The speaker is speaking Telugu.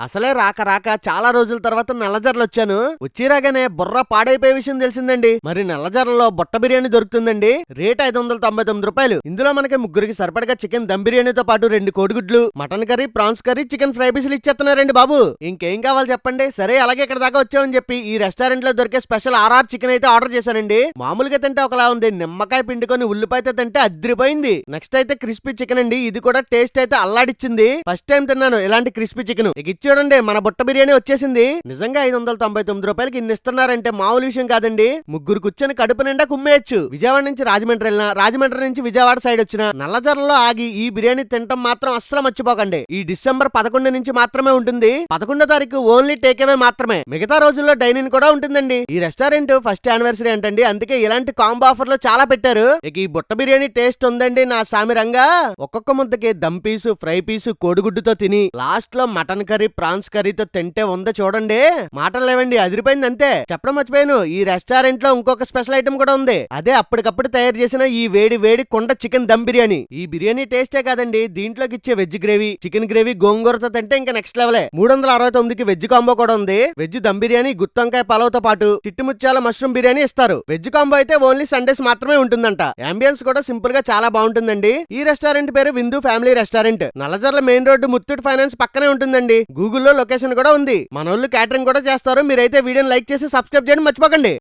అసలే రాక రాక చాలా రోజుల తర్వాత నల్లజర్లు వచ్చాను. వచ్చిరాగానే బుర్ర పాడైపోయే విషయం తెలిసిందండి. మరి నల్లజర్లలో బుట్ట బిర్యానీ దొరుకుతుందండి? రేట్ ఐదు వందల తొంభై తొమ్మిది రూపాయలు. ఇందులో మనకి ముగ్గురికి సరిపడగా చికెన్ దమ్ బిర్యానీతో పాటు రెండు కోడిగుడ్లు mutton curry prawns curry chicken fry పీసులు ఇచ్చేస్తున్నారండి బాబు. ఇంకేం కావాలి చెప్పండి? సరే అలాగే ఇక్కడ దాకా వచ్చామని చెప్పి ఈ రెస్టారెంట్లో దొరికే స్పెషల్ ఆర్ఆర్ చికెన్ అయితే ఆర్డర్ చేశానండి. మామూలుగా తింటే ఒకలా ఉంది. నిమ్మకాయ పిండుకొని ఉల్లిపాయతో తింటే అద్రిపోయింది. నెక్స్ట్ అయితే క్రిస్పీ చికెన్ అండి. ఇది కూడా టేస్ట్ అయితే అల్లాడిచ్చింది. ఫస్ట్ టైం తిన్నాను. ఇలాంటి క్రిస్పీ చికెన్. చూడండి మన బుట్ట బిర్యానీ వచ్చేసింది. నిజంగా ఐదు వందల తొంభై తొమ్మిది రూపాయలకి ఇన్ని ఇస్తున్నారంటే మామూలు విషయం కాదండి. ముగ్గురు కూర్చొని కడుపు నిండా కుమ్మేయచ్చు. విజయవాడ నుంచి రాజమండ్రి వెళ్ళినా రాజమండ్రి నుంచి విజయవాడ సైడ్ వచ్చిన నల్లజర్లలో ఆగి ఈ బిర్యానీ తినటం మాత్రం అస్సలు మర్చిపోకండి. ఈ డిసెంబర్ పదకొండు నుంచి మాత్రమే ఉంటుంది. పదకొండో తారీఖు ఓన్లీ టేక్అవే మాత్రమే. మిగతా రోజుల్లో డైనింగ్ కూడా ఉంటుందండి. ఈ రెస్టారెంట్ ఫస్ట్ యానివర్సరీ అంటండి. అందుకే ఇలాంటి కాంబో ఆఫర్లు చాలా పెట్టారు. ఇక ఈ బుట్ట బిర్యానీ టేస్ట్ ఉందండి నా సామిరంగా ఒక్కొక్క ముద్దకి దమ్ పీసు ఫ్రై పీసు కోడిగుడ్డుతో తిని లాస్ట్లో మటన్ కర్రీ ప్రాన్స్ కర్రీతో తింటే ఉందో చూడండి. మాటలు లేవండి అదిరిపోయింది అంతే. చెప్పడం మర్చిపోయాను ఈ రెస్టారెంట్లో ఇంకొక స్పెషల్ ఐటమ్ కూడా ఉంది. అదే అప్పటికప్పుడు తయారు చేసిన ఈ వేడి వేడి కొండ చికెన్ దమ్ బిర్యానీ. ఈ బిర్యానీ టేస్టే కాదండి దీంట్లోకి ఇచ్చే వెజ్ గ్రేవీ చికెన్ గ్రేవీ గోంగూరతో తింటే ఇంకా నెక్స్ట్ లెవెలే. మూడు వందల అరవై తొమ్మిదికి వెజ్ కాంబో కూడా ఉంది. వెజ్ దమ్ బిర్యానీ గుత్తొంకాయ పలవతో పాటు చిట్టుముత్యాల మష్రూమ్ బిర్యానీ ఇస్తారు. వెజ్ కాంబో అయితే ఓన్లీ సండేస్ మాత్రమే ఉంటుందంట. అంబియన్స్ కూడా సింపుల్గా చాలా బాగుంటుందండి. ఈ రెస్టారెంట్ పేరు Vindu family restaurant. Nallajerla main road Muthoot finance పక్కనే ఉంటుందండి. గూగుల్లో లొకేషన్ కూడా ఉంది. మనోళ్ళు క్యాటరింగ్ కూడా చేస్తారు. మీరైతే వీడియోని లైక్ చేసి సబ్స్క్రైబ్ చేయడం మర్చిపోకండి.